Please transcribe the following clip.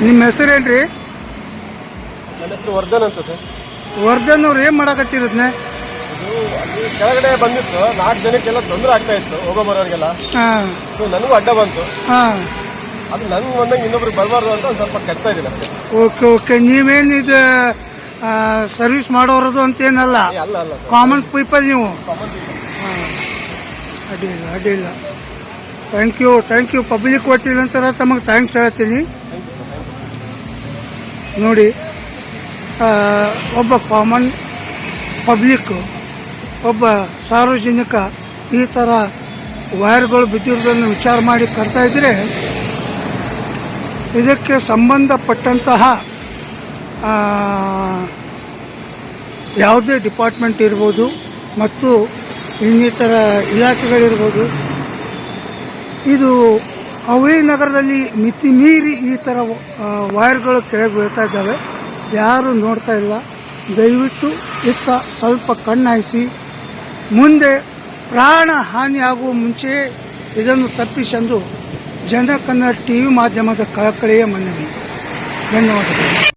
ನಿಮ್ಮ ಹೆಸರೇನ್ರಿ ನನ್ನ ಹೆಸರು ವರ್ಧನ್ ಅಂತ ಸರ್. ವರ್ಧನ್ ಅವ್ರು ಏನು ಮಾಡಕತ್ತಿರದ್ನ? ಕೆಳಗಡೆ ಬಂದಿತ್ತು ನಾಲ್ಕು ಜನಕ್ಕೆಲ್ಲ ತೊಂದರೆ ಆಗ್ತಾ ಇತ್ತು ಹೋಗೋ ಬರೋರಿಗೆಲ್ಲ ನನಗೂ ಅಡ್ಡ ಬಂತು. ಅದು ನನ್ಗೆ ಬಂದಂಗೆ ಇನ್ನೊಬ್ರು ಬರಬಾರ್ದು ಅಂತ ಒಂದು ಸ್ವಲ್ಪ ಕೆಡ್ತಾ ಇದ್ದೀನಿ ಅಷ್ಟೇ. Okay okay. ನೀವೇನ್ ಇದು ಸರ್ವಿಸ್ ಮಾಡೋರದು ಅಂತೇನಲ್ಲ ಅಲ್ಲ ಕಾಮನ್ ಪೀಪಲ್ ನೀವು. ಅಡ್ಡಿಲ್ಲ ಅಡ್ಡಿಲ್ಲ thank you thank you public ವಕೀಲಂತರ ತಮಗೆ ಥ್ಯಾಂಕ್ಸ್ ಹೇಳ್ತೀನಿ. ನೋಡಿ ಒಬ್ಬ ಕಾಮನ್ ಪಬ್ಲಿಕ್ ಒಬ್ಬ ಸಾರ್ವಜನಿಕ ಈ ಥರ ವೈರ್ಗಳು ಬಿದ್ದಿರೋದನ್ನು ವಿಚಾರ ಮಾಡಿ ಕರ್ತಾ ಇದ್ರೆ ಇದಕ್ಕೆ ಸಂಬಂಧಪಟ್ಟಂತಹ ಯಾವುದೇ ಡಿಪಾರ್ಟ್ಮೆಂಟ್ ಇರ್ಬೋದು ಮತ್ತು ಇನ್ನಿತರ ಇಲಾಖೆಗಳಿರ್ಬೋದು, ಇದು ಅವಳಿ ನಗರದಲ್ಲಿ ಮಿತಿ ಮೀರಿ ಈ ಥರ ವೈರ್ಗಳು ಕೆಳಗೆ ಬೀಳ್ತಾ ಇದ್ದಾವೆ. ಯಾರು ನೋಡ್ತಾ ಇಲ್ಲ. ದಯವಿಟ್ಟು ಇತ್ತ ಸ್ವಲ್ಪ ಕಣ್ಣಾಯಿಸಿ. ಮುಂದೆ ಪ್ರಾಣ ಹಾನಿಯಾಗುವ ಮುಂಚೆ ಇದನ್ನು ತಪ್ಪಿಸೆಂದು ಜನ ಕನ್ನಡ ಟಿವಿ ಮಾಧ್ಯಮದ ಕಳಕಳಿಯ ಮನವಿ. ಧನ್ಯವಾದಗಳು.